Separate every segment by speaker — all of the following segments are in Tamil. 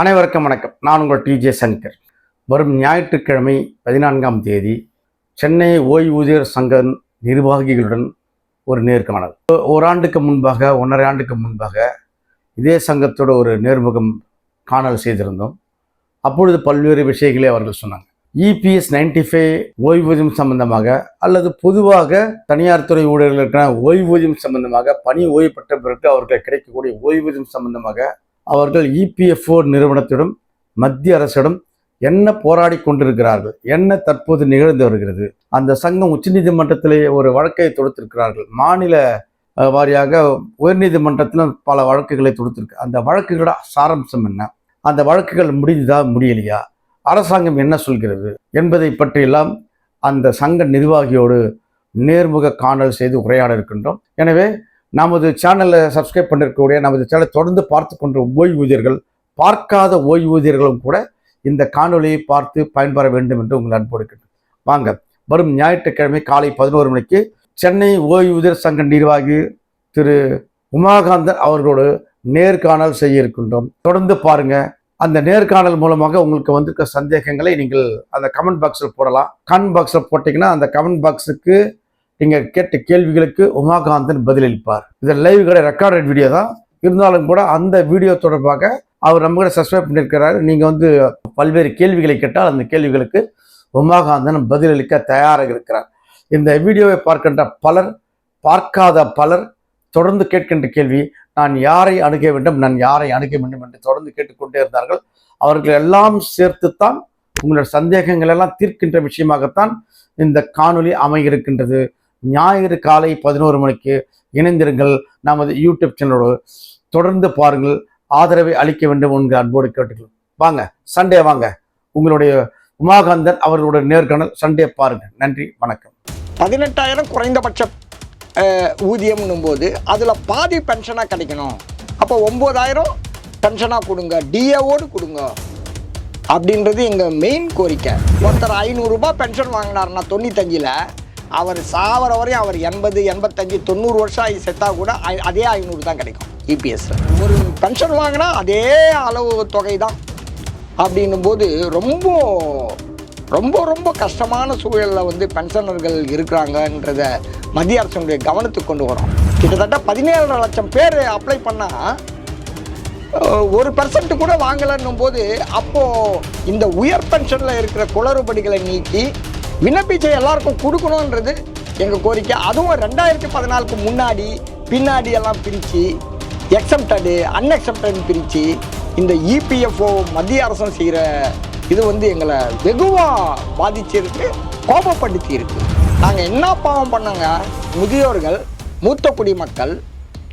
Speaker 1: அனைவருக்கும் வணக்கம். நான் உங்கள் டிஜே சங்கர் வரும் ஞாயிற்றுக்கிழமை பதினான்காம் தேதி சென்னை ஓய்வூதியர் சங்க நிர்வாகிகளுடன் ஒரு நேர்காணல். ஓராண்டுக்கு முன்பாக ஒன்றரை ஆண்டுக்கு முன்பாக இதே சங்கத்தோட ஒரு நேர்முகம் காணல் செய்திருந்தோம். அப்பொழுது பல்வேறு விஷயங்களை அவர்கள் சொன்னாங்க. இபிஎஸ் நைன்டி ஃபைவ் ஓய்வூதியம் சம்பந்தமாக அல்லது பொதுவாக தனியார் துறை ஊழியர்களுக்கான ஓய்வூதியம் சம்பந்தமாக பணி ஓய்வு பெற்ற பிறகு அவர்கள் கிடைக்கக்கூடிய ஓய்வூதியம் சம்பந்தமாக அவர்கள் இபிஎஃப்ஓ நிறுவனத்திடம் மத்திய அரசிடம் என்ன போராடி கொண்டிருக்கிறார்கள்? என்ன தற்போது நிகழ்ந்து வருகிறது? அந்த சங்கம் உச்சநீதிமன்றத்திலே ஒரு வழக்கை தொடுத்திருக்கிறார்கள். மாநில வாரியாக உயர்நீதிமன்றத்திலும் பல வழக்குகளை தொடுத்திருக்கு. அந்த வழக்குகளோட சாரம்சம் என்ன? அந்த வழக்குகள் முடிந்ததா முடியலையா? அரசாங்கம் என்ன சொல்கிறது? என்பதை பற்றியெல்லாம் அந்த சங்க நிர்வாகியோடு நேர்முக காணல் செய்து உரையாட இருக்கின்றோம். எனவே நமது சேனலை சப்ஸ்கிரைப் பண்ணிருக்கக்கூடிய நமது சேனலை தொடர்ந்து பார்த்து கொண்ட ஓய்வூதியர்கள் பார்க்காத ஓய்வூதியர்களும் கூட இந்த காணொலியை பார்த்து பயன்பெற வேண்டும் என்று உங்கள் அன்போடு வாங்க. வரும் ஞாயிற்றுக்கிழமை காலை பதினோரு மணிக்கு சென்னை ஓய்வூதியர் சங்க நிர்வாகி திரு உமாகாந்தன் அவர்களோடு நேர்காணல் செய்ய இருக்கின்றோம். தொடர்ந்து பாருங்க. அந்த நேர்காணல் மூலமாக உங்களுக்கு வந்திருக்க சந்தேகங்களை நீங்கள் அந்த கமெண்ட் பாக்ஸில் போடலாம். கமெண்ட் பாக்ஸில் போட்டிங்கன்னா அந்த கமெண்ட் பாக்ஸுக்கு நீங்கள் கேட்ட கேள்விகளுக்கு உமாகாந்தன் பதிலளிப்பார். இது லைவ் கடை ரெக்கார்டட் வீடியோ தான். இருந்தாலும் கூட அந்த வீடியோ தொடர்பாக அவர் நம்ம கூட சப்ஸ்கிரைப் பண்ணியிருக்கிறாரு நீங்கள் வந்து பல்வேறு கேள்விகளை கேட்டால் அந்த கேள்விகளுக்கு உமாகாந்தன் பதிலளிக்க தயாராக இருக்கிறார். இந்த வீடியோவை பார்க்கின்ற பலர் பார்க்காத பலர் தொடர்ந்து கேட்கின்ற கேள்வி நான் யாரை அணுக வேண்டும் நான் யாரை அணுக வேண்டும் என்று தொடர்ந்து கேட்டுக்கொண்டே இருந்தார்கள். அவர்கள் எல்லாம் சேர்த்துத்தான் உங்களுடைய சந்தேகங்கள் எல்லாம் தீர்க்கின்ற விஷயமாகத்தான் இந்த காணொலி அமைகிருக்கின்றது ஞாயிறு காலை பதினோரு மணிக்கு இணைந்திருங்கள். நமது யூடியூப் சேனலோடு தொடர்ந்து பாருங்கள். ஆதரவை அளிக்க வேண்டும் என்கிற அன்போடு கேட்டுக்கலாம் வாங்க சண்டே வாங்க. உங்களுடைய உமாகாந்தன் அவர்களுடைய நேர்காணல் சண்டே பாருங்க. நன்றி வணக்கம்.
Speaker 2: பதினெட்டாயிரம் குறைந்தபட்ச ஊதியம்னும் போது அதில் பாதி பென்ஷனாக கிடைக்கணும். அப்போ ஒம்பதாயிரம் பென்ஷனாக கொடுங்க. டிஏவோடு கொடுங்க. அப்படின்றது எங்கள் மெயின் கோரிக்கை. ஒருத்தர் ஐநூறுரூபா பென்ஷன் வாங்கினாருன்னா தொண்ணூத்தஞ்சில் அவர் சாவர வரையும் அவர் எண்பது எண்பத்தஞ்சு தொண்ணூறு வருஷம் ஆகி செத்தா கூட ஐ- அதே ஐநூறு தான் கிடைக்கும். இபிஎஸ்ல ஒரு பென்ஷன் வாங்கினா அதே அளவு தொகை தான் அப்படின்னும் போது ரொம்ப ரொம்ப ரொம்ப கஷ்டமான சூழலில் வந்து பென்ஷனர்கள் இருக்கிறாங்கன்றத மத்திய அரசனுடைய கவனத்துக்கு கொண்டு வரோம். கிட்டத்தட்ட பதினேழு லட்சம் பேர் அப்ளை பண்ணால் ஒரு பர்சன்ட் கூட வாங்கலைன்னும் போது அப்போது இந்த உயர் பென்ஷனில் இருக்கிற குளறுபடிகளை நீக்கி விண்ணப்பிச்ச எல்லாருக்கும் கொடுக்கணுன்றது எங்கள் கோரிக்கை. அதுவும் ரெண்டாயிரத்தி பதினாலுக்கு முன்னாடி பின்னாடி எல்லாம் பிரித்து எக்ஸப்டடு அன்எக்ஸப்டட்னு பிரித்து இந்த இபிஎஃப்ஓ மத்திய அரசும் செய்கிற இது வந்து எங்களை வெகுவாக பாதிச்சிருக்கு கோபப்படுத்தி இருக்கு நாங்கள் என்ன பாவம் பண்ணோங்க முதியோர்கள் மூத்த குடிமக்கள்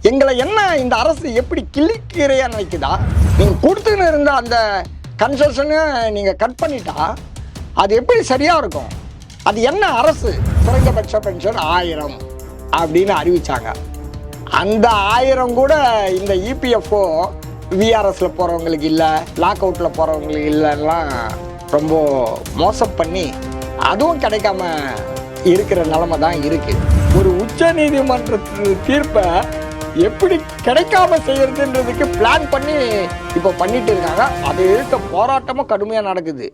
Speaker 2: எங்களை என்ன இந்த அரசு எப்படி கிள்ளிக்கீரையா நினைக்குதா நீங்கள் கொடுத்துன்னு இருந்த அந்த கன்செஷனை நீங்கள் கட் பண்ணிட்டா அது எப்படி சரியாக இருக்கும்? அது என்ன அரசு? குறைந்தபட்ச பென்ஷன் ஆயிரம் அப்படின்னு அறிவிச்சாங்க. அந்த ஆயிரம் கூட இந்த இபிஎஃப்ஓ விஆர்எஸில் போகிறவங்களுக்கு இல்லை லாக் அவுட்டில் போகிறவங்களுக்கு இல்லைலாம் ரொம்ப மோசம் பண்ணி அதுவும் கிடைக்காம இருக்கிற நிலமை தான் இருக்குது ஒரு உச்ச நீதிமன்ற தீர்ப்பை எப்படி கிடைக்காம செய்யறதுன்றதுக்கு பிளான் பண்ணி இப்போ பண்ணிட்டு இருக்காங்க. அதை இருக்க போராட்டமும் கடுமையாக நடக்குது.